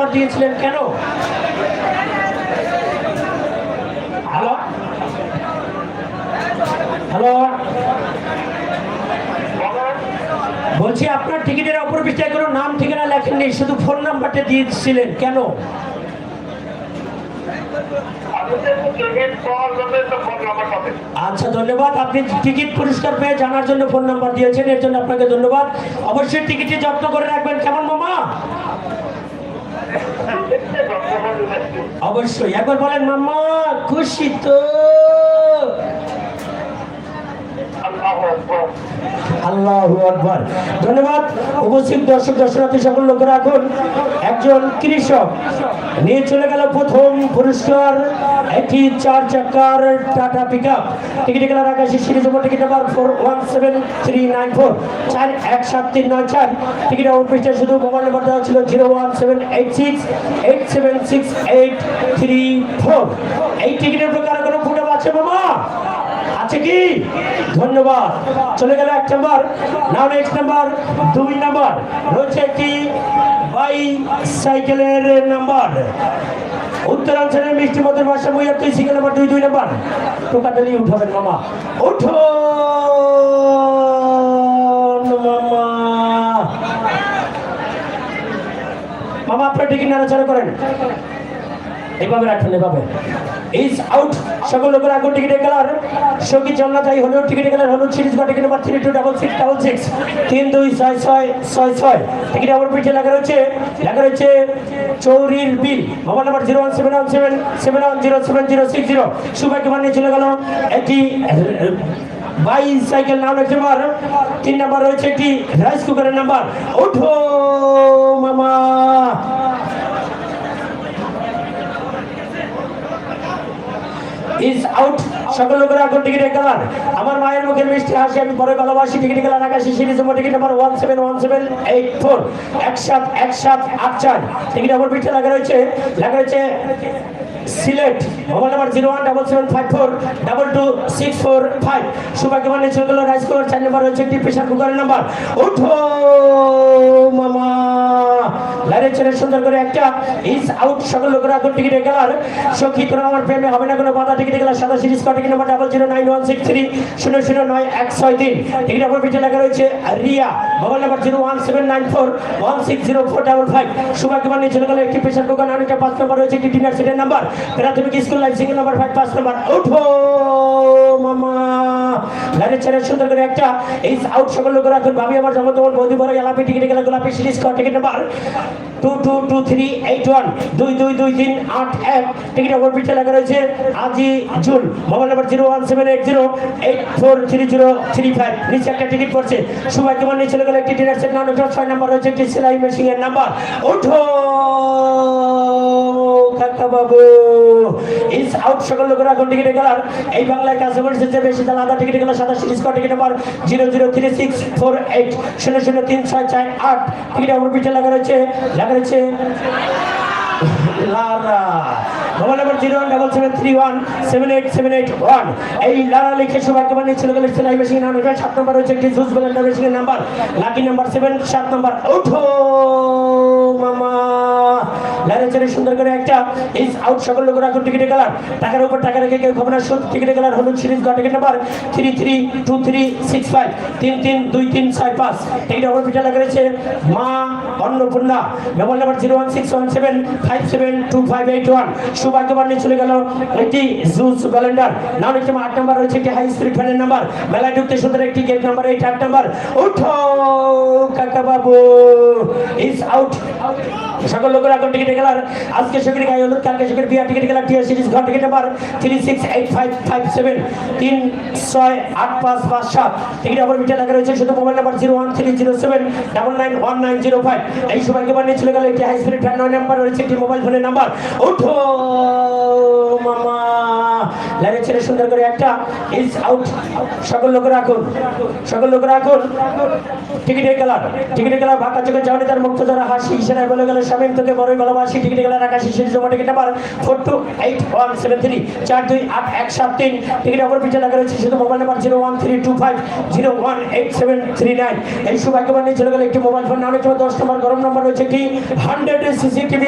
Number দিয়েছিলেন কেন? Hello? Hello? বলছি আপনার টিকিটের অপর পৃষ্ঠায় কোনো নাম ঠিকানা লেখেননি, শুধু ফোন নাম্বারটা দিয়েছিলেন কেন? আচ্ছা ধন্যবাদ। আপনি টিকিট পুরস্কার পেয়ে জানার জন্য ফোন নাম্বার দিয়েছেন, এর জন্য আপনাকে ধন্যবাদ। অবশ্যই টিকিটটি যত্ন করে রাখবেন। কেমন, মামা? অবশ্যই। একবার বলেন মাম্মা খুশি তো। আল্লাহ আকবর। ধন্যবাদ। উপস্থিত দর্শক, দর্শনার্থী সকল লোকেরা এখন একজন কৃষক নিয়ে চলে গেল প্রথম পুরস্কার, একটি চার চাকার টাটা পিক আপ টিকিট গেলার আকাশি সিরিজ নম্বর ticket number four one seven three nine four চার এক সাত তিন নয় চার। টিকিট পৃষ্ঠায় শুধু মোবাইল নাম্বার দেওয়া ছিল zero one seven eight six eight seven six eight three four এই টিকিটের প্রকার কোনো ফুটো আছে, মামা? আছে কি? ধন্যবাদ। চলে গেল এক নাম্বার। নাও নেক্সট নাম্বার, দুই নাম্বার। রয়েছে একটি বাই সাইকেলের নাম্বার। উত্তরাঞ্চলের মিষ্টি মতের ভাষা বইয়ার তুই সিঙ্গেল নাম্বার দুই দুই নাম্বার। টোকা দিলেই উঠাবেন মামা। উঠো! মামা। মামা, আপনার টিকিট নাড়াচাড়া করেন। এভাবে রাখেন, এভাবে। ইজ আউট সকল লোকের আগুন টিকিটের কালার। সংগীত জন্না তাই হলুদ টিকিটের কালার হলুদ সিরিজ বা ticket number three two double six double six তিন, দুই, ছয় ছয় ছয় ছয়। টিকিট আমার পিছিয়ে লেখা রয়েছে। লেখা রয়েছে চৌরির বিল। Mobile number zero one seven one seven seven one zero seven zero six zero সুভাগ্যমান নিয়ে চলে গেল একটি বাইশ সাইকেল নাম রয়েছে আমার তিন নাম্বার রয়েছে একটি রাইস কুকারের নাম্বার। ওঠো মামা। ইজ আউট সকল লোকের এখন টিকিটের কালার আমার মায়ের মুখের মিষ্টি হাসি, আমি বড় ভালোবাসি। টিকিট কালার আকাশি সিরিজ নম্বর ticket number one seven one seven eight four এক সাত এক সাত আট চার। টিকিট আমার পিঠে লাগা রয়েছে Sylhet. Mobile number zero one double seven five four double two six four five সুভাগ্যমান নিয়ে চলে রাইস কুকার চার নাম্বার রয়েছে একটি প্রেশার কুকারের নাম্বার ওঠো মামা। লাইনের ছেলে সুন্দর করে একটা ইজ আউট সকল লোকেরা এখন টিকিটে গেলার সখী তোরা আমার প্রেমে হবে না, কোনো বাধা টিকিটে গেলার সাদা series কটিকি number double zero nine one six three শূন্য শূন্য নয় এক ছয় তিন। টিকিট আমার পিছিয়ে লেখা রয়েছে, Riya. Mobile number zero one seven nine four one six zero four double five সুভাগ্যমান নিয়ে চলে গেল একটি প্রেশার কুকার নানিটা পাঁচ নম্বর রয়েছে একটি ডিনার সেটের নাম্বার প্রাথমিক school life single number five পাঁচ নম্বর উঠো মামা। লাইনের ছেলে সুন্দর করে একটা ইজ আউট, সকল লোকেরা এখন ভাবি, আমার যেমন তোমার বৌদি বড়, এলাপি টিকিটে গেলে, গোলাপি সিরিজ কর ticket number two two two three eight one দুই দুই দুই তিন আট এক টিকিট অপর পিঠে লেখা রয়েছে আজি June mobile number zero one seven eight zero eight four three zero three five নিচে একটা টিকিট পড়ছে। সুভাগ্যমান নিয়ে নিচে গেলে একটি ডিনার সেট নাম ছয় নাম্বার রয়েছে, একটি সেলাই মেশিনের নাম্বার ওঠো, কাকা বাবু। আউট সকল লোকেরা এখন টিকিটে গেলার। এই বাংলায় বলছে যে বেশি তাহলে আধা টিকিটে গেলে সাদা কর ticket number zero zero three six four eight শূন্য শূন্য তিন ছয় চার আট টিকিট অপর পিঠে লেখা রয়েছে লেখা রয়েছে mobile number zero one double seven three one seven eight seven eight one এই লারা লিখে সৌভাগ্যবান চলে গেলে সেলাই মেশিন নাম সাত নম্বর রয়েছে, একটি জুস ব্লেন্ডার মেশিনের নাম্বার লাকি নাম্বার সেভেন সাত নম্বর ওঠো, মামা। ছেড়ে সুন্দর করে একটা ইস আউট, সকল লোকের এখন টিকিটে গেলার টাকার উপর টাকা রেখে কেউ খবর সুদ টিকিটে গেলার হলুদ সিরিজ ঘর ticket number three three two three six five তিন তিন দুই তিন ছয় পাঁচ। টিকিট অপর পিঠে রয়েছে মা Annapurna. Mobile number zero one six one seven five seven two five eight one সৌভাগ্যবান নিয়ে চলে গেল একটি জুস ব্যালেন্ডার নাম লিখছে আট নাম্বার রয়েছে একটি হাই স্পিড ফ্যানের নাম্বার। মেলায় ঢুকতে সুন্দর একটি গেট নাম্বার এইট আট নাম্বার। উঠো, কাকা বাবু। ইজ আউট সকল লোকের এখন টিকিটে গেলার আজকে সেখানে গায়ে হলুদ, কালকে সেখানে বিয়ার টিকিট গেলার টিয়ার সিরিজ ঘর ticket number three six eight five five seven তিন ছয় আট পাঁচ পাঁচ সাত। টিকিট অপর মিটার লেখা রয়েছে, শুধু mobile number zero one three zero seven double nine one nine zero five এই সময়কে নিয়ে চলে গেল একটি হাই স্পিড ফ্যান নাম্বার রয়েছে একটি মোবাইল ফোনের নাম্বার উঠো লাগে ছেলে সুন্দর করে একটা ইজ আউট। সকল লোকের রাখুন সকল লোক রাখুন টিকিটে গেলার টিকিটে গেলার ভাকা চোখে যাওয়ানি তার মুক্ত যারা হাসি ইশারায় বলে গেল স্বামী তোকে বড়ই ভালোবাসি। টিকিটে গেলার আকাশি সিরিজ জমা ticket number four two eight, one, seven, three, চার, দুই, আট, এক, সাত, তিন। টিকিট অপর পিছিয়ে লাগা রয়েছে, শুধু mobile number zero one, three, two, five, zero, one, eight, seven, three, nine. এই সৌভাগ্যবান নিয়ে চলে গেলে একটি মোবাইল ফোন। নাম দশ নম্বর, গরম নম্বর রয়েছে একটি হান্ড্রেড সিসিটিভি